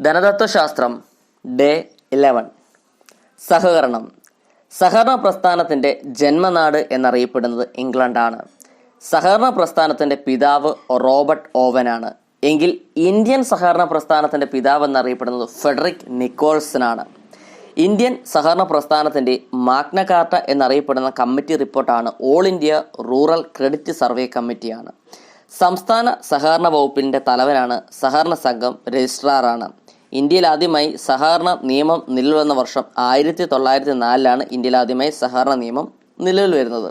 ധനതത്വശാസ്ത്രം day Eleven. സഹകരണം. സഹകരണ പ്രസ്ഥാനത്തിന്റെ ജന്മനാട് എന്നറിയപ്പെടുന്നത് ഇംഗ്ലണ്ടാണ്. സഹകരണ പ്രസ്ഥാനത്തിന്റെ പിതാവ് റോബർട്ട് ഓവനാണ്. എങ്കിൽ ഇന്ത്യൻ സഹകരണ പ്രസ്ഥാനത്തിന്റെ പിതാവ് എന്നറിയപ്പെടുന്നത് ഫെഡറിക് നിക്കോൾസനാണ്. ഇന്ത്യൻ സഹകരണ പ്രസ്ഥാനത്തിന്റെ മാഗ്നകാർട്ട എന്നറിയപ്പെടുന്ന കമ്മിറ്റി റിപ്പോർട്ടാണ് all India rural credit survey കമ്മിറ്റിയാണ്. സംസ്ഥാന സഹകരണ വകുപ്പിന്റെ തലവനാണ് സഹകരണ സംഘം രജിസ്ട്രാറാണ്. ഇന്ത്യയിൽ ആദ്യമായി സഹകരണ നിയമം നിലവിൽ വന്ന വർഷം ആയിരത്തി തൊള്ളായിരത്തി നാലിലാണ് ഇന്ത്യയിൽ ആദ്യമായി സഹകരണ നിയമം നിലവിൽ വരുന്നത്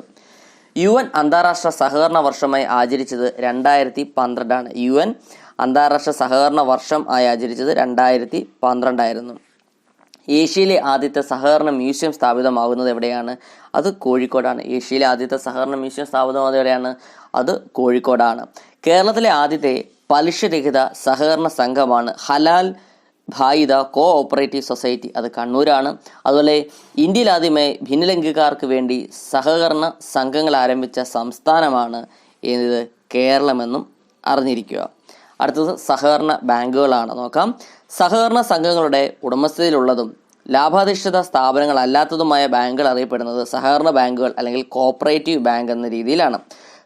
യു എൻ അന്താരാഷ്ട്ര സഹകരണ വർഷമായി ആചരിച്ചത് രണ്ടായിരത്തി പന്ത്രണ്ടാണ് യു എൻ അന്താരാഷ്ട്ര സഹകരണ വർഷം ആയി ആചരിച്ചത് രണ്ടായിരത്തി പന്ത്രണ്ടായിരുന്നു ഏഷ്യയിലെ ആദ്യത്തെ സഹകരണ മ്യൂസിയം സ്ഥാപിതമാകുന്നത് എവിടെയാണ്? അത് കോഴിക്കോടാണ്. ഏഷ്യയിലെ ആദ്യത്തെ സഹകരണ മ്യൂസിയം സ്ഥാപിതമാകുന്നത് എവിടെയാണ്? അത് കോഴിക്കോടാണ്. കേരളത്തിലെ ആദ്യത്തെ പലിശരഹിത സഹകരണ സംഘമാണ് ഹലാൽ ഭായിത കോ ഓപ്പറേറ്റീവ് സൊസൈറ്റി അത് കണ്ണൂരാണ്. അതുപോലെ ഇന്ത്യയിൽ ആദ്യമായി ഭിന്നലിംഗക്കാർക്ക് വേണ്ടി സഹകരണ സംഘങ്ങൾ ആരംഭിച്ച സംസ്ഥാനമാണ് ഏത്? കേരളമെന്നും അറിഞ്ഞിരിക്കുക. അടുത്തത് സഹകരണ ബാങ്കുകളാണ്. നോക്കാം. സഹകരണ സംഘങ്ങളുടെ ഉടമസ്ഥതയിലുള്ളതും ലാഭാധിഷ്ഠിത സ്ഥാപനങ്ങളല്ലാത്തതുമായ ബാങ്കുകൾ അറിയപ്പെടുന്നത് സഹകരണ ബാങ്കുകൾ അല്ലെങ്കിൽ കോപ്പറേറ്റീവ് ബാങ്ക് എന്ന രീതിയിലാണ്.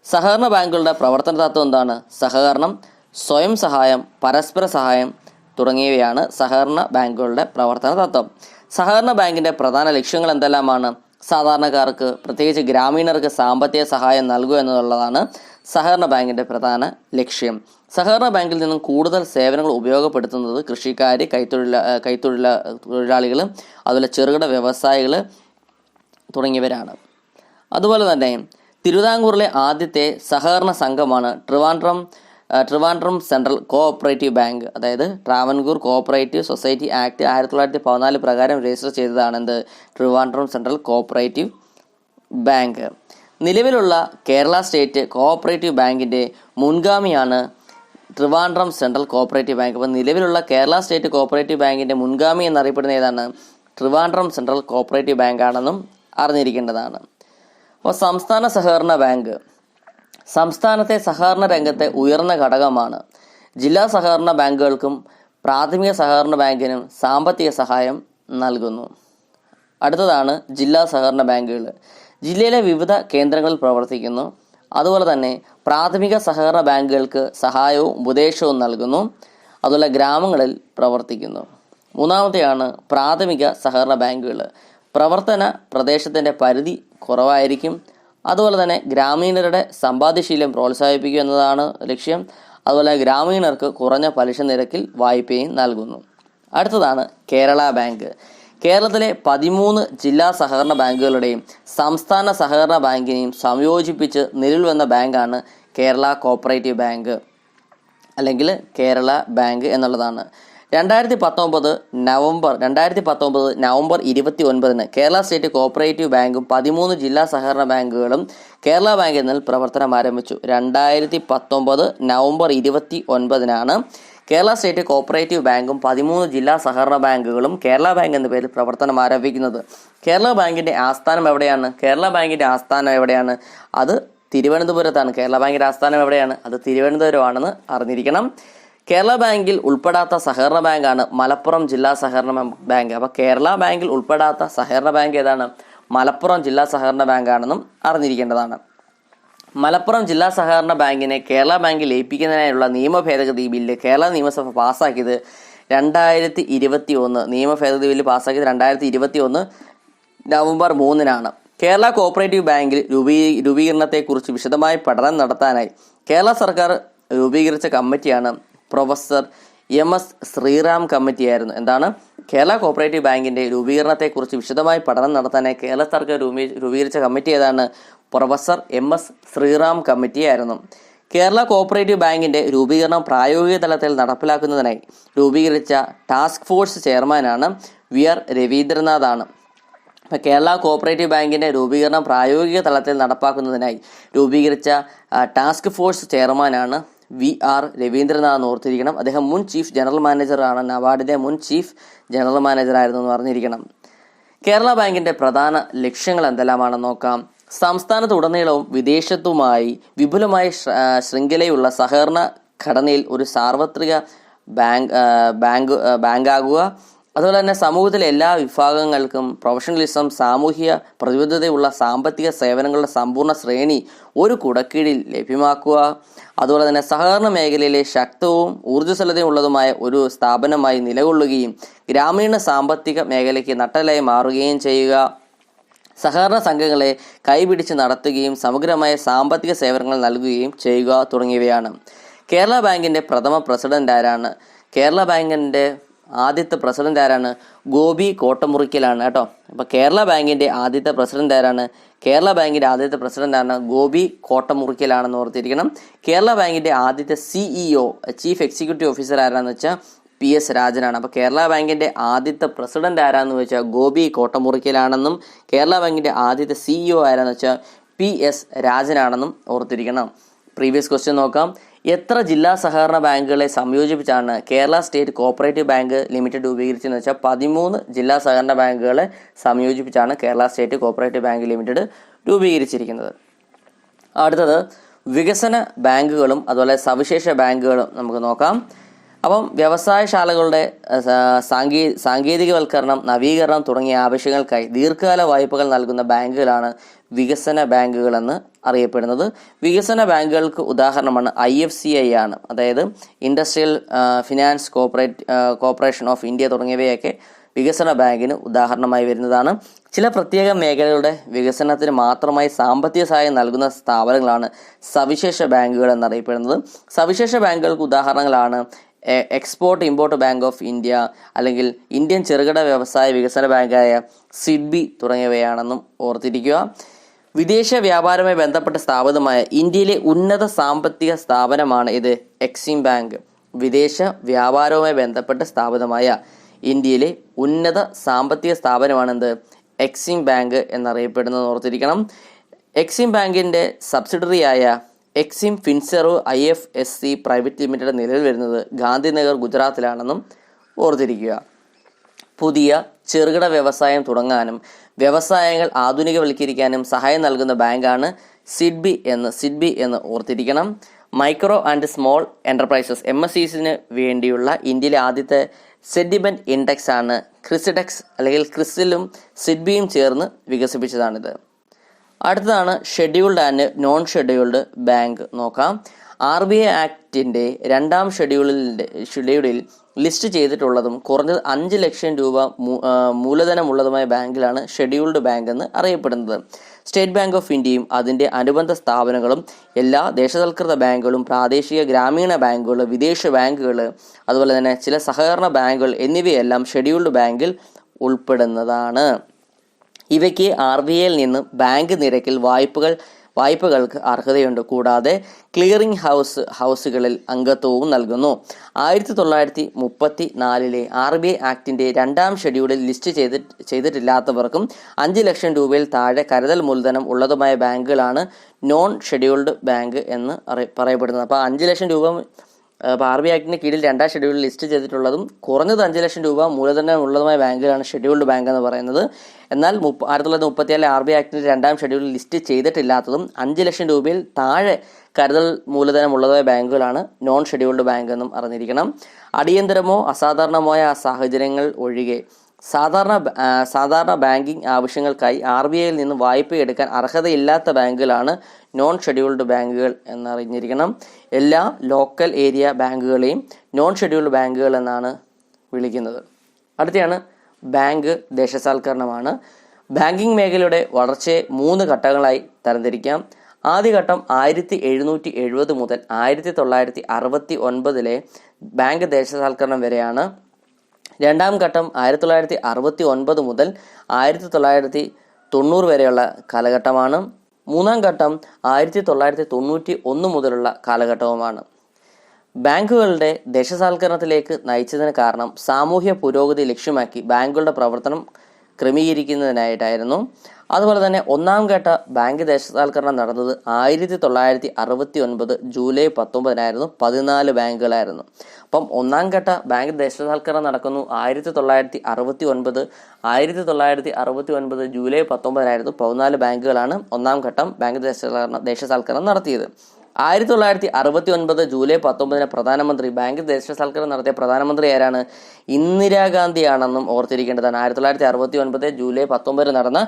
സഹകരണ ബാങ്കുകളുടെ പ്രവർത്തന തത്വം എന്താണ്? സഹകരണം സ്വയം സഹായം പരസ്പര സഹായം തുടങ്ങിയവയാണ് സഹകരണ ബാങ്കുകളുടെ പ്രവർത്തന തത്വം. സഹകരണ ബാങ്കിന്റെ പ്രധാന ലക്ഷ്യങ്ങൾ എന്തെല്ലാമാണ്? സാധാരണക്കാർക്ക് പ്രത്യേകിച്ച് ഗ്രാമീണർക്ക് സാമ്പത്തിക സഹായം നൽകുക എന്നുള്ളതാണ് സഹകരണ ബാങ്കിന്റെ പ്രധാന ലക്ഷ്യം. സഹകരണ ബാങ്കിൽ നിന്നും കൂടുതൽ സേവനങ്ങൾ ഉപയോഗപ്പെടുത്തുന്നത് കൃഷിക്കാർ കൈത്തൊഴില കൈത്തൊഴില തൊഴിലാളികൾ അതുപോലെ ചെറുകിട വ്യവസായികൾ തുടങ്ങിയവരാണ്. അതുപോലെ തന്നെ തിരുവിതാംകൂറിലെ ആദ്യത്തെ സഹകരണ സംഘമാണ് Trivandrum. Trivandrum central cooperative bank അതായത് ട്രാവൻകൂർ കോഓപ്പറേറ്റീവ് സൊസൈറ്റി ആക്ട് ആയിരത്തി തൊള്ളായിരത്തി പതിനാല് പ്രകാരം രജിസ്റ്റർ ചെയ്തതാണ് എന്ത് ട്രിവാൻഡ്രം സെൻട്രൽ കോഓപ്പറേറ്റീവ് ബാങ്ക്. നിലവിലുള്ള കേരള സ്റ്റേറ്റ് കോഓപ്പറേറ്റീവ് ബാങ്കിന്റെ മുൻഗാമിയാണ് ട്രിവാൻഡ്രം സെൻട്രൽ കോഓപ്പറേറ്റീവ് ബാങ്ക്. അപ്പോൾ നിലവിലുള്ള കേരള സ്റ്റേറ്റ് കോഓപ്പറേറ്റീവ് ബാങ്കിന്റെ മുൻഗാമി എന്നറിയപ്പെടുന്ന ഏതാണ്? ട്രിവാൻഡ്രം സെൻട്രൽ കോഓപ്പറേറ്റീവ് ബാങ്ക് ആണെന്നും അറിഞ്ഞിരിക്കേണ്ടതാണ്. അപ്പോൾ സംസ്ഥാന സഹകരണ ബാങ്ക് സംസ്ഥാനത്തെ സഹകരണ രംഗത്തെ ഉയർന്ന ഘടകമാണ്. ജില്ലാ സഹകരണ ബാങ്കുകൾക്കും പ്രാഥമിക സഹകരണ ബാങ്കിനും സാമ്പത്തിക സഹായം നൽകുന്നു. അടുത്തതാണ് ജില്ലാ സഹകരണ ബാങ്കുകൾ. ജില്ലയിലെ വിവിധ കേന്ദ്രങ്ങളിൽ പ്രവർത്തിക്കുന്നു. അതുപോലെ തന്നെ പ്രാഥമിക സഹകരണ ബാങ്കുകൾക്ക് സഹായവും ഉപദേശവും നൽകുന്നു. അതുപോലെ ഗ്രാമങ്ങളിൽ പ്രവർത്തിക്കുന്നു. മൂന്നാമത്തെയാണ് പ്രാഥമിക സഹകരണ ബാങ്കുകൾ. പ്രവർത്തന പ്രദേശത്തിന്റെ പരിധി കുറവായിരിക്കും. അതുപോലെ തന്നെ ഗ്രാമീണരുടെ സമ്പാദ്യശീലം പ്രോത്സാഹിപ്പിക്കുക എന്നതാണ് ലക്ഷ്യം. അതുപോലെ ഗ്രാമീണർക്ക് കുറഞ്ഞ പലിശ നിരക്കിൽ വായ്പയും നൽകുന്നു. അടുത്തതാണ് കേരള ബാങ്ക്. കേരളത്തിലെ പതിമൂന്ന് ജില്ലാ സഹകരണ ബാങ്കുകളുടെയും സംസ്ഥാന സഹകരണ ബാങ്കിനെയും സംയോജിപ്പിച്ച് നിലവിൽ വന്ന ബാങ്കാണ് കേരള കോപ്പറേറ്റീവ് ബാങ്ക് അല്ലെങ്കിൽ കേരള ബാങ്ക് എന്നുള്ളതാണ്. രണ്ടായിരത്തി പത്തൊമ്പത് നവംബർ രണ്ടായിരത്തി പത്തൊമ്പത് നവംബർ ഇരുപത്തി ഒൻപതിന് കേരള സ്റ്റേറ്റ് കോപ്പറേറ്റീവ് ബാങ്കും പതിമൂന്ന് ജില്ലാ സഹകരണ ബാങ്കുകളും കേരള ബാങ്ക് എന്നതിൽ പ്രവർത്തനം ആരംഭിച്ചു. രണ്ടായിരത്തി പത്തൊമ്പത് നവംബർ ഇരുപത്തി ഒൻപതിനാണ് കേരള സ്റ്റേറ്റ് കോപ്പറേറ്റീവ് ബാങ്കും പതിമൂന്ന് ജില്ലാ സഹകരണ ബാങ്കുകളും കേരള ബാങ്ക് എന്ന പേരിൽ പ്രവർത്തനം ആരംഭിക്കുന്നത്. കേരള ബാങ്കിന്റെ ആസ്ഥാനം എവിടെയാണ്? കേരള ബാങ്കിന്റെ ആസ്ഥാനം എവിടെയാണ്? അത് തിരുവനന്തപുരത്താണ്. കേരള ബാങ്കിന്റെ ആസ്ഥാനം എവിടെയാണ്? അത് തിരുവനന്തപുരമാണെന്ന് അറിഞ്ഞിരിക്കണം. കേരള ബാങ്കിൽ ഉൾപ്പെടാത്ത സഹകരണ ബാങ്കാണ് മലപ്പുറം ജില്ലാ സഹകരണ ബാങ്ക്. അപ്പോൾ കേരള ബാങ്കിൽ ഉൾപ്പെടാത്ത സഹകരണ ബാങ്ക് ഏതാണ്? മലപ്പുറം ജില്ലാ സഹകരണ ബാങ്കാണെന്നും അറിഞ്ഞിരിക്കേണ്ടതാണ്. മലപ്പുറം ജില്ലാ സഹകരണ ബാങ്കിനെ കേരള ബാങ്കിൽ ലയിപ്പിക്കുന്നതിനായുള്ള നിയമ ഭേദഗതി ബില്ല് കേരള നിയമസഭ പാസ്സാക്കിയത് രണ്ടായിരത്തി ഇരുപത്തി ഒന്ന് നിയമ ഭേദഗതി ബില്ല് പാസ്സാക്കിയത് രണ്ടായിരത്തി ഇരുപത്തി ഒന്ന് നവംബർ മൂന്നിനാണ്. കേരള കോപ്പറേറ്റീവ് ബാങ്കിൽ രൂപീ രൂപീകരണത്തെക്കുറിച്ച് വിശദമായ പഠനം നടത്താനായി കേരള സർക്കാർ രൂപീകരിച്ച കമ്മിറ്റിയാണ് പ്രൊഫസർ എം എസ് ശ്രീറാം കമ്മിറ്റിയായിരുന്നു. എന്താണ്? കേരള കോപ്പറേറ്റീവ് ബാങ്കിന്റെ രൂപീകരണത്തെക്കുറിച്ച് വിശദമായി പഠനം നടത്താനായി കേരള സർക്കാർ രൂപീ രൂപീകരിച്ച കമ്മിറ്റി ഏതാണ്? പ്രൊഫസർ എം എസ് ശ്രീറാം കമ്മിറ്റിയായിരുന്നു. കേരള കോപ്പറേറ്റീവ് ബാങ്കിന്റെ രൂപീകരണം പ്രായോഗിക തലത്തിൽ നടപ്പിലാക്കുന്നതിനായി രൂപീകരിച്ച ടാസ്ക് ഫോഴ്സ് ചെയർമാനാണ് വി ആർ രവീന്ദ്രനാഥാണ്. ഇപ്പം കേരള കോപ്പറേറ്റീവ് ബാങ്കിന്റെ രൂപീകരണം പ്രായോഗിക തലത്തിൽ നടപ്പാക്കുന്നതിനായി രൂപീകരിച്ച ടാസ്ക് ഫോഴ്സ് ചെയർമാനാണ് വി ആർ രവീന്ദ്രനാഥ് ഓർത്തിരിക്കണം. അദ്ദേഹം മുൻ ചീഫ് ജനറൽ മാനേജറാണ്. നബാർഡിന്റെ മുൻ ചീഫ് ജനറൽ മാനേജറായിരുന്നു എന്ന് പറഞ്ഞിരിക്കണം കേരള ബാങ്കിന്റെ പ്രധാന ലക്ഷ്യങ്ങൾ എന്തെല്ലാമാണെന്ന് നോക്കാം. സംസ്ഥാനത്തുടനീളവും വിദേശത്തുമായി വിപുലമായ ശൃംഖലയുള്ള സഹകരണ ഘടനയിൽ ഒരു സാർവത്രിക ബാങ്ക് ബാങ്ക് ബാങ്കാകുക. അതുപോലെ തന്നെ സമൂഹത്തിലെ എല്ലാ വിഭാഗങ്ങൾക്കും പ്രൊഫഷണലിസം സാമൂഹിക പ്രതിബദ്ധതയുള്ള സാമ്പത്തിക സേവനങ്ങളുടെ സമ്പൂർണ ശ്രേണി ഒരു കുടക്കീഴിൽ ലഭ്യമാക്കുക. അതുപോലെ തന്നെ സഹകരണ മേഖലയിലെ ശക്തവും ഊർജസ്വലതയും ഉള്ളതുമായ ഒരു സ്ഥാപനമായി നിലകൊള്ളുകയും ഗ്രാമീണ സാമ്പത്തിക മേഖലയ്ക്ക് നട്ടലായി മാറുകയും ചെയ്യുക. സഹകരണ സംഘങ്ങളെ കൈപിടിച്ച് നടത്തുകയും സമഗ്രമായ സാമ്പത്തിക സേവനങ്ങൾ നൽകുകയും ചെയ്യുക തുടങ്ങിയവയാണ്. കേരള ബാങ്കിന്റെ പ്രഥമ പ്രസിഡന്റ് ആരാണ് കേരള ബാങ്കിന്റെ ആദ്യത്തെ പ്രസിഡന്റ് ആരാണ്? ഗോപി കോട്ടമുറിക്കലാണ് കേട്ടോ. അപ്പൊ കേരള ബാങ്കിന്റെ ആദ്യത്തെ പ്രസിഡന്റ് ആരാണ്? കേരള ബാങ്കിന്റെ ആദ്യത്തെ പ്രസിഡന്റ് ആണ് ഗോപി കോട്ടമുറിക്കലാണെന്ന് ഓർത്തിരിക്കണം. കേരള ബാങ്കിന്റെ ആദ്യത്തെ സിഇഒ ചീഫ് എക്സിക്യൂട്ടീവ് ഓഫീസർ ആരാന്ന് വെച്ചാൽ പി എസ് രാജനാണ്. അപ്പോൾ കേരള ബാങ്കിന്റെ ആദ്യത്തെ പ്രസിഡന്റ് ആരാന്ന് വെച്ചാൽ ഗോപി കോട്ടമുറിക്കലാണെന്നും കേരള ബാങ്കിന്റെ ആദ്യത്തെ സിഇഒ ആരാന്ന് വെച്ചാൽ പി എസ് രാജനാണെന്നും ഓർത്തിരിക്കണം. പ്രീവിയസ് ക്വസ്റ്റ്യൻ നോക്കാം. എത്ര ജില്ലാ സഹകരണ ബാങ്കുകളെ സംയോജിപ്പിച്ചാണ് Kerala state cooperative bank limited രൂപീകരിച്ചതെന്ന് വെച്ചാൽ പതിമൂന്ന് ജില്ലാ സഹകരണ ബാങ്കുകളെ സംയോജിപ്പിച്ചാണ് Kerala state cooperative bank limited രൂപീകരിച്ചിരിക്കുന്നത്. അടുത്തത് വികസന ബാങ്കുകളും അതുപോലെ സവിശേഷ ബാങ്കുകളും നമുക്ക് നോക്കാം. അപ്പം വ്യവസായശാലകളുടെ സാങ്കേ സാങ്കേതികവൽക്കരണം നവീകരണം തുടങ്ങിയ ആവശ്യങ്ങൾക്കായി ദീർഘകാല വായ്പകൾ നൽകുന്ന ബാങ്കുകളാണ് വികസന ബാങ്കുകളെന്ന് അറിയപ്പെടുന്നത്. വികസന ബാങ്കുകൾക്ക് ഉദാഹരണമാണ് ഐ എഫ് സി ഐ ആണ്. അതായത് industrial finance corporate corporation of India തുടങ്ങിയവയൊക്കെ വികസന ബാങ്കിന് ഉദാഹരണമായി വരുന്നതാണ്. ചില പ്രത്യേക മേഖലകളുടെ വികസനത്തിന് മാത്രമായി സാമ്പത്തിക സഹായം നൽകുന്ന സ്ഥാപനങ്ങളാണ് സവിശേഷ ബാങ്കുകൾ എന്നറിയപ്പെടുന്നത്. സവിശേഷ ബാങ്കുകൾക്ക് ഉദാഹരണങ്ങളാണ് export import bank of India അല്ലെങ്കിൽ ഇന്ത്യൻ ചെറുകിട വ്യവസായ വികസന ബാങ്കായ സിഡ്ബി തുടങ്ങിയവയാണെന്നും ഓർത്തിരിക്കുക. വിദേശ വ്യാപാരവുമായി ബന്ധപ്പെട്ട സ്ഥാപിതമായ ഇന്ത്യയിലെ ഉന്നത സാമ്പത്തിക സ്ഥാപനമാണ് ഇത് എക്സിം ബാങ്ക് വിദേശ വ്യാപാരവുമായി ബന്ധപ്പെട്ട് സ്ഥാപിതമായ ഇന്ത്യയിലെ ഉന്നത സാമ്പത്തിക സ്ഥാപനമാണെന്ത് എക്സിം ബാങ്ക് എന്നറിയപ്പെടുന്നത് ഓർത്തിരിക്കണം. എക്സിം ബാങ്കിന്റെ സബ്സിഡറിയായ EXIM Finserv I F S C private limited നിലവിൽ വരുന്നത് ഗാന്ധിനഗർ ഗുജറാത്തിലാണെന്നും ഓർത്തിരിക്കുക. പുതിയ ചെറുകിട വ്യവസായം തുടങ്ങാനും വ്യവസായങ്ങൾ ആധുനികവൽക്കരിക്കാനും സഹായം നൽകുന്ന ബാങ്കാണ് സിഡ്ബി എന്ന് സിഡ്ബി എന്ന് ഓർത്തിരിക്കണം. Micro and small enterprises M S സിസിന് വേണ്ടിയുള്ള ഇന്ത്യയിലെ ആദ്യത്തെ സെഡിമെന്റ് ഇൻഡെക്സ് ആണ് ക്രിസിഡെക്സ് അല്ലെങ്കിൽ ക്രിസിലും സിഡ്ബിയും ചേർന്ന് വികസിപ്പിച്ചതാണിത്. അടുത്തതാണ് scheduled and non scheduled bank നോക്കാം. ആർ ബി ഐ ആക്ടിന്റെ രണ്ടാം ഷെഡ്യൂളിന്റെ ഷെഡ്യൂളിൽ ലിസ്റ്റ് ചെയ്തിട്ടുള്ളതും കുറഞ്ഞത് അഞ്ച് ലക്ഷം രൂപ മൂലധനമുള്ളതുമായ ബാങ്കിലാണ് ഷെഡ്യൂൾഡ് ബാങ്ക് എന്ന് അറിയപ്പെടുന്നത്. സ്റ്റേറ്റ് ബാങ്ക് ഓഫ് ഇന്ത്യയും അതിന്റെ അനുബന്ധ സ്ഥാപനങ്ങളും എല്ലാ ദേശസൽകൃത ബാങ്കുകളും പ്രാദേശിക ഗ്രാമീണ ബാങ്കുകൾ വിദേശ ബാങ്കുകൾ അതുപോലെ തന്നെ ചില സഹകരണ ബാങ്കുകൾ എന്നിവയെല്ലാം ഷെഡ്യൂൾഡ് ബാങ്കിൽ ഉൾപ്പെടുന്നതാണ്. ഇവയ്ക്ക് ആർ ബി ഐയിൽ നിന്ന് ബാങ്ക് നിരക്കിൽ വായ്പകൾ വായ്പകൾക്ക് അർഹതയുണ്ട്. കൂടാതെ ക്ലിയറിംഗ് ഹൗസ് ഹൗസുകളിൽ അംഗത്വവും നൽകുന്നു. ആയിരത്തി തൊള്ളായിരത്തി മുപ്പത്തി നാലിലെ ആർ ബി ഐ ആക്ടിന്റെ രണ്ടാം ഷെഡ്യൂളിൽ ലിസ്റ്റ് ചെയ്തി ചെയ്തിട്ടില്ലാത്തവർക്കും അഞ്ച് ലക്ഷം രൂപയിൽ താഴെ കരുതൽ മൂലധനം ഉള്ളതുമായ ബാങ്കുകളാണ് നോൺ ഷെഡ്യൂൾഡ് ബാങ്ക് എന്ന് പറയപ്പെടുന്നത്. അപ്പോൾ അഞ്ച് ലക്ഷം രൂപ അപ്പോൾ ആർ ബി ആക്ടിന് കീഴിൽ രണ്ടാം ഷെഡ്യൂളിൽ ലിസ്റ്റ് ചെയ്തിട്ടുള്ളതും കുറഞ്ഞത് അഞ്ച് ലക്ഷം രൂപ മൂലധനം ഉള്ളതുമായ ബാങ്കുകളാണ് ഷെഡ്യൂൾഡ് ബാങ്ക് എന്ന് പറയുന്നത്. എന്നാൽ മുപ്പ ആയിരത്തി തൊള്ളായിരത്തി മുപ്പത്തിയാറിലെ ആർ ബി ആക്ടിന്റെ രണ്ടാം ഷെഡ്യൂളിൽ ലിസ്റ്റ് ചെയ്തിട്ടില്ലാത്തതും അഞ്ച് ലക്ഷം രൂപയിൽ താഴെ കരുതൽ മൂലധനം ഉള്ളതായ ബാങ്കുകളാണ് നോൺ ഷെഡ്യൂൾഡ് ബാങ്ക് എന്നും അറിഞ്ഞിരിക്കണം. അടിയന്തരമോ അസാധാരണമായ സാഹചര്യങ്ങൾ ഒഴികെ സാധാരണ സാധാരണ ബാങ്കിംഗ് ആവശ്യങ്ങൾക്കായി ആർ ബി ഐയിൽ നിന്ന് വായ്പ എടുക്കാൻ അർഹതയില്ലാത്ത ബാങ്കുകളാണ് നോൺ ഷെഡ്യൂൾഡ് ബാങ്കുകൾ എന്നറിഞ്ഞിരിക്കണം. എല്ലാ ലോക്കൽ ഏരിയ ബാങ്കുകളെയും നോൺ ഷെഡ്യൂൾഡ് ബാങ്കുകൾ എന്നാണ് വിളിക്കുന്നത്. അടുത്തയാണ് ബാങ്ക് ദേശസാൽക്കരണമാണ്. ബാങ്കിംഗ് മേഖലയുടെ വളർച്ചയെ മൂന്ന് ഘട്ടങ്ങളായി തരംതിരിക്കാം. ആദ്യഘട്ടം ആയിരത്തി എഴുന്നൂറ്റി എഴുപത് മുതൽ ആയിരത്തി തൊള്ളായിരത്തി അറുപത്തി ഒൻപതിലെ ബാങ്ക് ദേശസാൽക്കരണം വരെയാണ്. രണ്ടാം ഘട്ടം ആയിരത്തി തൊള്ളായിരത്തി അറുപത്തി ഒൻപത് മുതൽ ആയിരത്തി തൊള്ളായിരത്തി തൊണ്ണൂറ് വരെയുള്ള കാലഘട്ടമാണ്. മൂന്നാം ഘട്ടം ആയിരത്തി തൊള്ളായിരത്തി തൊണ്ണൂറ്റി ഒന്ന് മുതലുള്ള കാലഘട്ടവുമാണ്. ബാങ്കുകളുടെ ദേശസാൽക്കരണത്തിലേക്ക് നയിച്ചതിന് കാരണം സാമൂഹ്യ പുരോഗതി ലക്ഷ്യമാക്കി ബാങ്കുകളുടെ പ്രവർത്തനം ക്രമീകരിക്കുന്നതിനായിട്ടായിരുന്നു. അതുപോലെ തന്നെ ഒന്നാം ഘട്ട ബാങ്ക് ദേശസാൽക്കരണം നടന്നത് ആയിരത്തി തൊള്ളായിരത്തി അറുപത്തി ഒൻപത് ജൂലൈ പത്തൊമ്പതിനായിരുന്നു. പതിനാല് ബാങ്കുകളായിരുന്നു. അപ്പം ഒന്നാം ഘട്ട ബാങ്ക് ദേശസാൽക്കരണം നടക്കുന്നു ആയിരത്തി തൊള്ളായിരത്തി അറുപത്തി ഒൻപത് ആയിരത്തി തൊള്ളായിരത്തി അറുപത്തി ഒൻപത് ജൂലൈ പത്തൊമ്പതിനായിരുന്നു പതിനാല് ബാങ്കുകളാണ് ഒന്നാം ഘട്ടം ബാങ്ക് ദേശസാൽക്കരണം ദേശസാൽക്കരണം നടത്തിയത്. ആയിരത്തി തൊള്ളായിരത്തി അറുപത്തി ഒൻപത് ജൂലൈ പത്തൊമ്പതിന് പ്രധാനമന്ത്രി ബാങ്ക് ദേശസൽക്കരണം നടത്തിയ പ്രധാനമന്ത്രി ആരാണ്? ഇന്ദിരാഗാന്ധിയാണെന്നും ഓർത്തിരിക്കേണ്ടതാണ്. ആയിരത്തി തൊള്ളായിരത്തി അറുപത്തി ഒൻപത് ജൂലൈ പത്തൊമ്പതിന് നടന്ന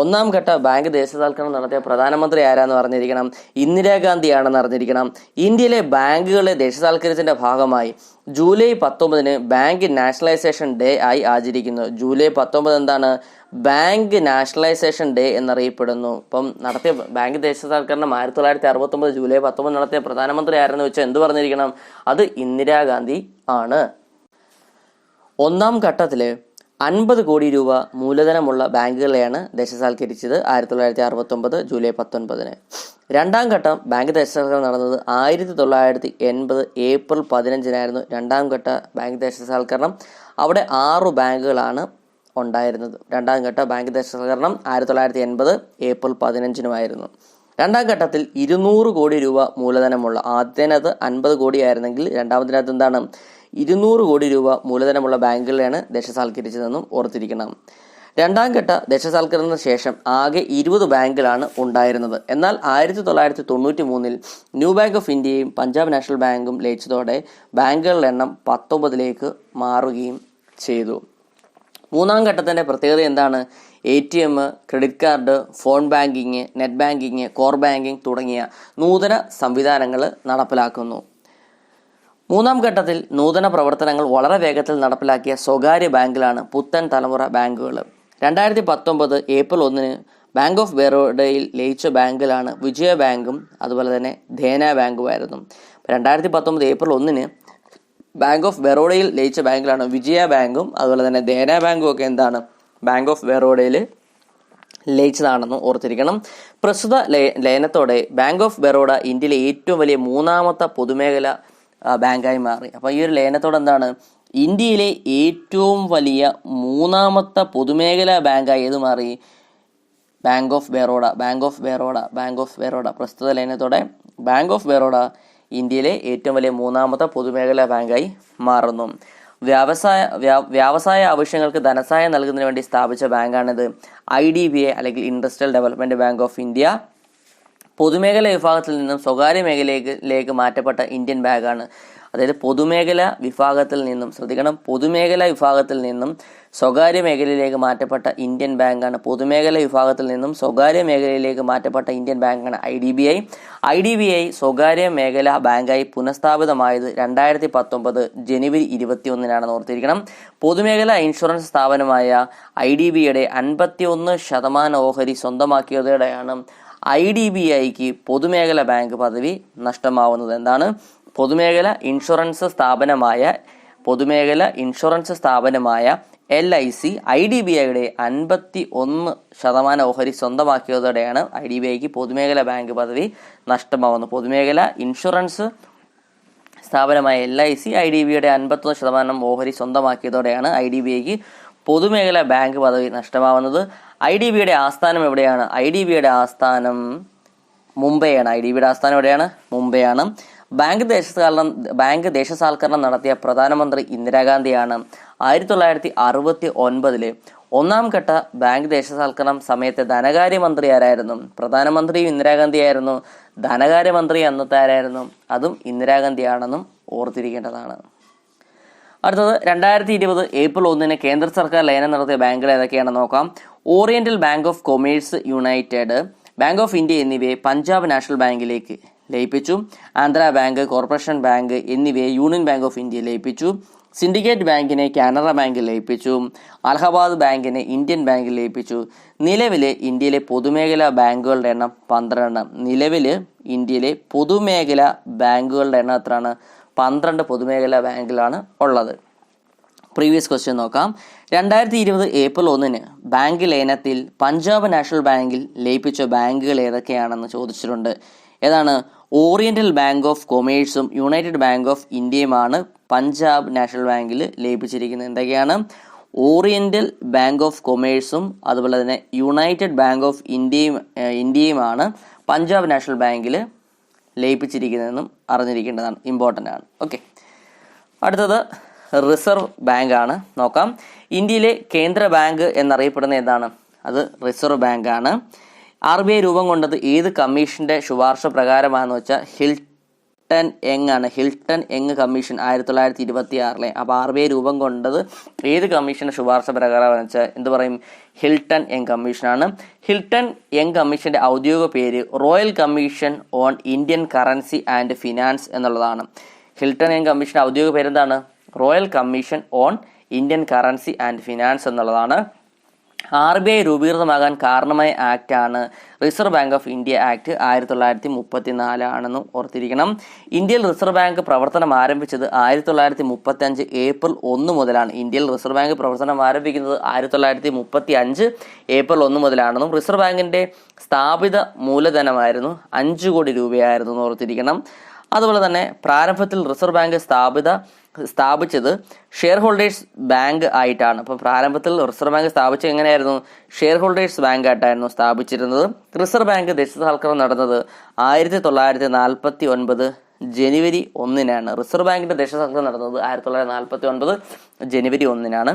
ഒന്നാം ഘട്ട ബാങ്ക് ദേശസൽക്കരണം നടത്തിയ പ്രധാനമന്ത്രി ആരാന്ന് പറഞ്ഞിരിക്കണം ഇന്ദിരാഗാന്ധിയാണെന്ന് അറിഞ്ഞിരിക്കണം. ഇന്ത്യയിലെ ബാങ്കുകളെ ദേശസാൽക്കരിച്ചതിന്റെ ഭാഗമായി ജൂലൈ പത്തൊമ്പതിന് ബാങ്ക് നാഷണലൈസേഷൻ ഡേ ആയി ആചരിക്കുന്നു. ജൂലൈ പത്തൊമ്പത് എന്താണ്? ബാങ്ക് നാഷണലൈസേഷൻ ഡേ എന്നറിയപ്പെടുന്നു. ഇപ്പം നടത്തിയ ബാങ്ക് ദേശസാൽക്കരണം ആയിരത്തി തൊള്ളായിരത്തി അറുപത്തൊമ്പത് ജൂലൈ പത്തൊമ്പത് നടത്തിയ പ്രധാനമന്ത്രി ആരെന്ന് വെച്ചാൽ എന്ത് പറഞ്ഞിരിക്കണം? അത് ഇന്ദിരാഗാന്ധി ആണ്. ഒന്നാം ഘട്ടത്തിൽ അൻപത് കോടി രൂപ മൂലധനമുള്ള ബാങ്കുകളെയാണ് ദേശസാൽക്കരിച്ചത് ആയിരത്തി തൊള്ളായിരത്തി അറുപത്തൊമ്പത് ജൂലൈ പത്തൊൻപതിന്. രണ്ടാം ഘട്ടം ബാങ്ക് ദേശസാൽക്കരണം നടന്നത് ആയിരത്തി തൊള്ളായിരത്തി എൺപത് ഏപ്രിൽ പതിനഞ്ചിനായിരുന്നു രണ്ടാം ഘട്ട ബാങ്ക് ദേശസാൽക്കരണം അവിടെ ആറ് ബാങ്കുകളാണ് ഉണ്ടായിരുന്നത്. രണ്ടാം ഘട്ട ബാങ്ക് ദേശസാൽക്കരണം ആയിരത്തി തൊള്ളായിരത്തി എൺപത് ഏപ്രിൽ പതിനഞ്ചിനുമായിരുന്നു. രണ്ടാം ഘട്ടത്തിൽ ഇരുന്നൂറ് കോടി രൂപ മൂലധനമുള്ള ആദ്യത്തിനകത്ത് അൻപത് കോടിയായിരുന്നെങ്കിൽ രണ്ടാമതിനകത്ത് എന്താണ്? ഇരുന്നൂറ് കോടി രൂപ മൂലധനമുള്ള ബാങ്കുകളെയാണ് ദേശസാൽക്കരിച്ചതെന്നും ഓർത്തിരിക്കണം. രണ്ടാം ഘട്ട ദേശസാൽക്കരണത്തിന് ശേഷം ആകെ ഇരുപത് ബാങ്കുകളാണ് ഉണ്ടായിരുന്നത്. എന്നാൽ ആയിരത്തി തൊള്ളായിരത്തി തൊണ്ണൂറ്റി മൂന്നിൽ ന്യൂ ബാങ്ക് ഓഫ് ഇന്ത്യയും പഞ്ചാബ് നാഷണൽ ബാങ്കും ലയിച്ചതോടെ ബാങ്കുകളുടെ എണ്ണം പത്തൊമ്പതിലേക്ക് മാറുകയും ചെയ്തു. മൂന്നാം ഘട്ടത്തിന്റെ പ്രത്യേകത എന്താണ്? A T M credit card phone banking net banking core banking തുടങ്ങിയ നൂതന സംവിധാനങ്ങൾ നടപ്പിലാക്കുന്നു. മൂന്നാം ഘട്ടത്തിൽ നൂതന പ്രവർത്തനങ്ങൾ വളരെ വേഗത്തിൽ നടപ്പിലാക്കിയ സ്വകാര്യ ബാങ്കിലാണ് പുത്തൻ തലമുറ ബാങ്കുകൾ. രണ്ടായിരത്തി പത്തൊമ്പത് ഏപ്രിൽ ഒന്നിന് ബാങ്ക് ഓഫ് ബറോഡയിൽ ലയിച്ച ബാങ്കിലാണ് വിജയ ബാങ്കും അതുപോലെ തന്നെ ധേന ബാങ്കുമായിരുന്നു. രണ്ടായിരത്തി പത്തൊമ്പത് ഏപ്രിൽ ഒന്നിന് ബാങ്ക് ഓഫ് ബറോഡയിൽ ലയിച്ച ബാങ്കിലാണ് വിജയ ബാങ്കും അതുപോലെ തന്നെ ധേന ബാങ്കും ഒക്കെ എന്താണ് ബാങ്ക് ഓഫ് ബറോഡയിൽ ലയിച്ചതാണെന്ന് ഓർത്തിരിക്കണം. പ്രസ്തുത ലയ- ലയനത്തോടെ ബാങ്ക് ഓഫ് ബറോഡ ഇന്ത്യയിലെ ഏറ്റവും വലിയ മൂന്നാമത്തെ പൊതുമേഖല ബാങ്കായി മാറി. അപ്പോൾ ഈ ഒരു ലയനത്തോടെ എന്താണ് ഇന്ത്യയിലെ ഏറ്റവും വലിയ മൂന്നാമത്തെ പൊതുമേഖലാ ബാങ്കായി ഏത് മാറി? Bank of Baroda bank of Baroda bank of Baroda പ്രസ്തുത ലയനത്തോടെ ബാങ്ക് ഓഫ് ബെറോഡ ഇന്ത്യയിലെ ഏറ്റവും വലിയ മൂന്നാമത്തെ പൊതുമേഖലാ ബാങ്കായി മാറുന്നു. വ്യവസായ വ്യാ- വ്യവസായ ആവശ്യങ്ങൾക്ക് ധനസഹായം നൽകുന്നതിന് വേണ്ടി സ്ഥാപിച്ച ബാങ്കാണിത്. ഐ ഡി ബി എ അല്ലെങ്കിൽ industrial development bank of India പൊതുമേഖല വിഭാഗത്തിൽ നിന്നും സ്വകാര്യ മേഖലയിലേക്ക് മാറ്റപ്പെട്ട ഇന്ത്യൻ ബാങ്കാണ്. അതായത് പൊതുമേഖല വിഭാഗത്തിൽ നിന്നും ശ്രദ്ധിക്കണം പൊതുമേഖല വിഭാഗത്തിൽ നിന്നും സ്വകാര്യ മേഖലയിലേക്ക് മാറ്റപ്പെട്ട ഇന്ത്യൻ ബാങ്കാണ്. പൊതുമേഖല വിഭാഗത്തിൽ നിന്നും സ്വകാര്യ മേഖലയിലേക്ക് മാറ്റപ്പെട്ട ഇന്ത്യൻ ബാങ്കാണ് I D B I. I D B I സ്വകാര്യ മേഖല ബാങ്കായി പുനഃസ്ഥാപിതമായത് രണ്ടായിരത്തി പത്തൊമ്പത് ജനുവരി ഇരുപത്തിയൊന്നിനാണെന്ന് ഓർത്തിരിക്കണം. പൊതുമേഖല ഇൻഷുറൻസ് സ്ഥാപനമായ ഐ ഡി ബിയുടെ അൻപത്തിയൊന്ന് ശതമാനം ഓഹരി സ്വന്തമാക്കിയതോടെയാണ് ഐ ഡി ബി ഐക്ക് പൊതുമേഖല ബാങ്ക് പദവി നഷ്ടമാവുന്നത്. എന്താണ്? പൊതുമേഖല ഇൻഷുറൻസ് സ്ഥാപനമായ പൊതുമേഖല ഇൻഷുറൻസ് സ്ഥാപനമായ L I C I D B ഐയുടെ അൻപത്തി ഒന്ന് ശതമാനം ഓഹരി സ്വന്തമാക്കിയതോടെയാണ് ഐ ഡി ബി ഐക്ക് പൊതുമേഖല ബാങ്ക് പദവി നഷ്ടമാവുന്നത്. പൊതുമേഖല ഇൻഷുറൻസ് സ്ഥാപനമായ L I C I D ബിയുടെ അൻപത്തൊന്ന് ശതമാനം ഓഹരി സ്വന്തമാക്കിയതോടെയാണ് ഐ ഡി ബി ഐക്ക് പൊതുമേഖല ബാങ്ക് പദവി നഷ്ടമാവുന്നത്. ഐ ഡി ബിയുടെ ആസ്ഥാനം എവിടെയാണ്? ഐ ഡി ബിയുടെ ആസ്ഥാനം മുംബൈയാണ് ഐ ഡി ബിയുടെ ആസ്ഥാനം എവിടെയാണ്? മുംബൈയാണ് ബാങ്ക് ദേശസാൽക്കരണം ബാങ്ക് ദേശസാൽക്കരണം നടത്തിയ പ്രധാനമന്ത്രി ഇന്ദിരാഗാന്ധിയാണ് ആയിരത്തി തൊള്ളായിരത്തി അറുപത്തി ഒൻപതിൽ ഒന്നാം ഘട്ട ബാങ്ക് ദേശസാൽക്കരണം സമയത്തെ ധനകാര്യമന്ത്രി ആരായിരുന്നു? പ്രധാനമന്ത്രിയും ഇന്ദിരാഗാന്ധിയായിരുന്നു. ധനകാര്യമന്ത്രി അന്നത്തെ ആരായിരുന്നു? അതും ഇന്ദിരാഗാന്ധിയാണെന്നും ഓർത്തിരിക്കേണ്ടതാണ്. അടുത്തത് രണ്ടായിരത്തി ഇരുപത് ഏപ്രിൽ ഒന്നിന് കേന്ദ്ര സർക്കാർ ലയനം നടത്തിയ ബാങ്കുകൾ ഏതൊക്കെയാണെന്ന് നോക്കാം. Oriental bank of commerce united bank of India എന്നിവയെ പഞ്ചാബ് നാഷണൽ ബാങ്കിലേക്ക് ലയിപ്പിച്ചു. ആന്ധ്ര ബാങ്ക് കോർപ്പറേഷൻ ബാങ്ക് എന്നിവയെ യൂണിയൻ ബാങ്ക് ഓഫ് ഇന്ത്യ ലയിപ്പിച്ചു. സിൻഡിക്കേറ്റ് ബാങ്കിനെ കാനറ ബാങ്ക് ലയിപ്പിച്ചു. അലഹബാദ് ബാങ്കിനെ ഇന്ത്യൻ ബാങ്കിൽ ലയിപ്പിച്ചു. നിലവിലെ ഇന്ത്യയിലെ പൊതുമേഖലാ ബാങ്കുകളുടെ എണ്ണം പന്ത്രണ്ട്. നിലവിൽ ഇന്ത്യയിലെ പൊതുമേഖലാ ബാങ്കുകളുടെ എണ്ണം എത്രയാണ്? പന്ത്രണ്ട് പൊതുമേഖലാ ബാങ്കിലാണ് ഉള്ളത്. പ്രീവിയസ് ക്വസ്റ്റ്യൻ നോക്കാം. രണ്ടായിരത്തി ഇരുപത് ഏപ്രിൽ ഒന്നിന് ബാങ്ക് ലയനത്തിൽ പഞ്ചാബ് നാഷണൽ ബാങ്കിൽ ലയിപ്പിച്ച ബാങ്കുകൾ ഏതൊക്കെയാണെന്ന് ചോദിച്ചിട്ടുണ്ട്. ഏതാണ്? ഓറിയന്റൽ ബാങ്ക് ഓഫ് കൊമേഴ്സും യുണൈറ്റഡ് ബാങ്ക് ഓഫ് ഇന്ത്യയുമാണ് പഞ്ചാബ് നാഷണൽ ബാങ്കിൽ ലയിപ്പിച്ചിരിക്കുന്നത്. എന്തൊക്കെയാണ്? ഓറിയന്റൽ ബാങ്ക് ഓഫ് കൊമേഴ്സും അതുപോലെ തന്നെ യുണൈറ്റഡ് ബാങ്ക് ഓഫ് ഇന്ത്യയും ഇന്ത്യയുമാണ് പഞ്ചാബ് നാഷണൽ ബാങ്കിൽ ലയിപ്പിച്ചിരിക്കുന്നതെന്നും അറിഞ്ഞിരിക്കേണ്ടതാണ്. ഇമ്പോർട്ടന്റ് ആണ്. ഓക്കെ അടുത്തത് റിസർവ് ബാങ്ക് ആണ്. നോക്കാം. ഇന്ത്യയിലെ കേന്ദ്ര ബാങ്ക് എന്നറിയപ്പെടുന്ന ഏതാണ്? അത് റിസർവ് ബാങ്ക് ആണ് ആർ ബി ഐ രൂപം കൊണ്ടത് ഏത് കമ്മീഷന്റെ ശുപാർശ പ്രകാരമാണെന്ന് വെച്ചാൽ ഹിൽട്ടൺ യങ് ആണ്. ഹിൽട്ടൺ യങ് കമ്മീഷൻ ആയിരത്തി തൊള്ളായിരത്തി ഇരുപത്തി ആറിലെ അപ്പോൾ ആർ ബി ഐ രൂപം കൊണ്ടത് ഏത് കമ്മീഷന്റെ ശുപാർശ പ്രകാരമാണെന്ന് വെച്ചാൽ എന്ത് പറയും? ഹിൽട്ടൺ യങ് കമ്മീഷനാണ് ഹിൽട്ടൺ യങ് കമ്മീഷന്റെ ഔദ്യോഗിക പേര് royal commission on Indian currency and finance എന്നുള്ളതാണ്. ഹിൽട്ടൺ യങ് കമ്മീഷന്റെ ഔദ്യോഗിക പേര് എന്താണ് royal commission on Indian currency and finance എന്നുള്ളതാണ്. ആർ ബി ഐ രൂപീകൃതമാകാൻ കാരണമായ ആക്ട് ആണ് reserve bank of India act ആയിരത്തി തൊള്ളായിരത്തി മുപ്പത്തി നാലാണെന്നും ഓർത്തിരിക്കണം. ഇന്ത്യയിൽ റിസർവ് ബാങ്ക് പ്രവർത്തനം ആരംഭിച്ചത് ആയിരത്തി തൊള്ളായിരത്തി മുപ്പത്തി അഞ്ച് ഏപ്രിൽ ഒന്ന് മുതലാണ്. ഇന്ത്യയിൽ റിസർവ് ബാങ്ക് പ്രവർത്തനം ആരംഭിക്കുന്നത് ആയിരത്തി തൊള്ളായിരത്തി മുപ്പത്തി അഞ്ച് ഏപ്രിൽ ഒന്ന് മുതലാണെന്നും റിസർവ് ബാങ്കിന്റെ സ്ഥാപിത മൂലധനമായിരുന്നു അഞ്ച് കോടി രൂപയായിരുന്നു എന്ന് ഓർത്തിരിക്കണം. അതുപോലെ തന്നെ പ്രാരംഭത്തിൽ റിസർവ് ബാങ്ക് സ്ഥാപിത സ്ഥാപിച്ചത് ഷെയർ ഹോൾഡേഴ്സ് ബാങ്ക് ആയിട്ടാണ്. അപ്പോൾ പ്രാരംഭത്തിൽ റിസർവ് ബാങ്ക് സ്ഥാപിച്ചത് എങ്ങനെയായിരുന്നു? ഷെയർ ഹോൾഡേഴ്സ് ബാങ്ക് ആയിട്ടായിരുന്നു സ്ഥാപിച്ചിരുന്നത്. റിസർവ് ബാങ്ക് ദേശസാൽക്കരണം നടന്നത് ആയിരത്തി തൊള്ളായിരത്തി നാൽപ്പത്തി ഒൻപത് ജനുവരി ഒന്നിനാണ്. റിസർവ് ബാങ്കിന്റെ ദേശസാൽക്കരണം നടന്നത് ആയിരത്തി തൊള്ളായിരത്തി നാൽപ്പത്തി ഒൻപത് ജനുവരി ഒന്നിനാണ്.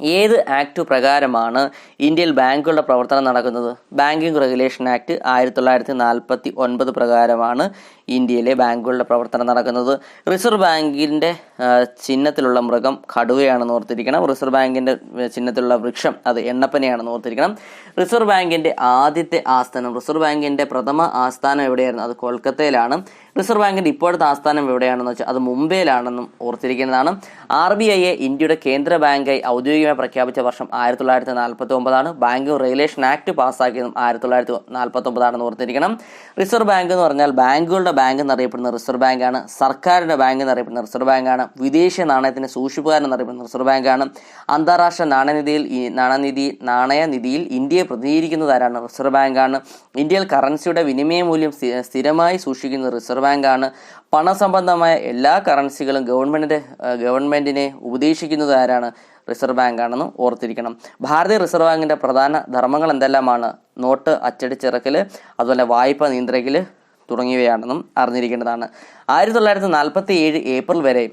ഏത് ആക്ട് പ്രകാരമാണ് ഇന്ത്യയിൽ ബാങ്കുകളുടെ പ്രവർത്തനം നടക്കുന്നത്? ബാങ്കിംഗ് റെഗുലേഷൻ ആക്ട് ആയിരത്തി തൊള്ളായിരത്തി നാൽപ്പത്തി ഒൻപത് പ്രകാരമാണ് ഇന്ത്യയിലെ ബാങ്കുകളുടെ പ്രവർത്തനം നടക്കുന്നത്. റിസർവ് ബാങ്കിന്റെ ചിഹ്നത്തിലുള്ള മൃഗം കടുവയാണെന്ന് ഓർത്തിരിക്കണം. റിസർവ് ബാങ്കിന്റെ ചിഹ്നത്തിലുള്ള വൃക്ഷം അത് എണ്ണപ്പനയാണെന്ന് ഓർത്തിരിക്കണം. റിസർവ് ബാങ്കിന്റെ ആദ്യത്തെ ആസ്ഥാനം റിസർവ് ബാങ്കിന്റെ പ്രഥമ ആസ്ഥാനം എവിടെയായിരുന്നു? അത് കൊൽക്കത്തയിലാണ്. റിസർവ് ബാങ്കിന്റെ ഇപ്പോഴത്തെ ആസ്ഥാനം എവിടെയാണെന്ന് വെച്ചാൽ അത് മുംബൈയിലാണെന്നും ഓർത്തിരിക്കുന്നതാണ് ആർ ബി ഐയെ ഇന്ത്യയുടെ കേന്ദ്ര ബാങ്കായി ഔദ്യോഗികമായി പ്രഖ്യാപിച്ച വർഷം ആയിരത്തി തൊള്ളായിരത്തി നാൽപ്പത്തി ഒമ്പതാണ് ബാങ്കിംഗ് റെഗുലേഷൻ ആക്ട് പാസ്സാക്കിയതും ആയിരത്തി തൊള്ളായിരത്തി നാൽപ്പത്തി ഒമ്പതാണെന്ന് ഓർത്തിരിക്കണം. റിസർവ് ബാങ്ക് എന്ന് പറഞ്ഞാൽ ബാങ്കുകളുടെ ബാങ്ക് എന്നറിയപ്പെടുന്ന റിസർവ് ബാങ്കാണ് സർക്കാരിന്റെ ബാങ്ക് എന്നറിയപ്പെടുന്ന റിസർവ് ബാങ്കാണ് വിദേശ നാണയത്തിന്റെ സൂക്ഷിപ്പുകാരൻ എന്നറിയപ്പെടുന്ന റിസർവ് ബാങ്കാണ്. അന്താരാഷ്ട്ര നാണയനിധിയിൽ നാണയനിധി നാണയനിധിയിൽ ഇന്ത്യയെ പ്രതിനിധീകരിക്കുന്നതാരാണ് റിസർവ് ബാങ്കാണ്. ഇന്ത്യയിൽ കറൻസിയുടെ വിനിമയ മൂല്യം സ്ഥിരമായി സൂക്ഷിക്കുന്ന റിസർവ് ബാങ്കാണ് പണസംബന്ധമായ എല്ലാ കറൻസികളും ഗവൺമെന്റിന്റെ ഗവൺമെന്റിനെ ഉപദേശിക്കുന്നത് ആരാണ്? റിസർവ് ബാങ്ക് ആണെന്ന് ഓർത്തിരിക്കണം. ഭാരതീയ റിസർവ് ബാങ്കിന്റെ പ്രധാന ധർമ്മങ്ങൾ എന്തെല്ലാമാണ്? നോട്ട് അച്ചടിച്ചിറക്കൽ അതുപോലെ വായ്പ നിയന്ത്രിക്കൽ തുടങ്ങിയവയാണെന്നും അറിഞ്ഞിരിക്കേണ്ടതാണ്. ആയിരത്തി തൊള്ളായിരത്തി നാൽപ്പത്തി ഏഴ് ഏപ്രിൽ വരെ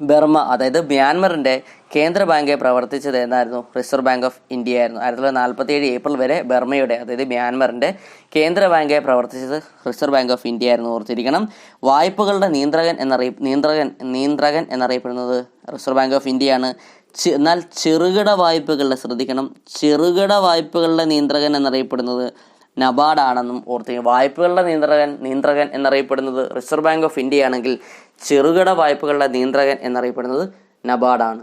ബർമ അതായത് മ്യാൻമറിന്റെ കേന്ദ്ര ബാങ്കായി പ്രവർത്തിച്ചത് എന്നായിരുന്നു റിസർവ് ബാങ്ക് ഓഫ് ഇന്ത്യ ആയിരുന്നു. ആയിരത്തി തൊള്ളായിരത്തി നാൽപ്പത്തി ഏഴ് ഏപ്രിൽ വരെ ബർമയുടെ അതായത് മ്യാൻമറിന്റെ കേന്ദ്ര ബാങ്കായി പ്രവർത്തിച്ചത് റിസർവ് ബാങ്ക് ഓഫ് ഇന്ത്യ ആയിരുന്നു ഓർത്തിരിക്കണം. വായ്പകളുടെ നിയന്ത്രകൻ എന്നറിയ നിയന്ത്രകൻ നിയന്ത്രകൻ എന്നറിയപ്പെടുന്നത് റിസർവ് ബാങ്ക് ഓഫ് ഇന്ത്യയാണ് എന്നാൽ ചെറുകിട വായ്പകളുടെ ശ്രദ്ധിക്കണം. ചെറുകിട വായ്പകളുടെ നിയന്ത്രകൻ എന്നറിയപ്പെടുന്നത് നബാർഡാണെന്നും ഓർത്തി വായ്പകളുടെ നിയന്ത്രകൻ നിയന്ത്രകൻ എന്നറിയപ്പെടുന്നത് റിസർവ് ബാങ്ക് ഓഫ് ഇന്ത്യ ആണെങ്കിൽ ചെറുകിട വായ്പകളുടെ നിയന്ത്രകൻ എന്നറിയപ്പെടുന്നത് നബാർഡാണ്.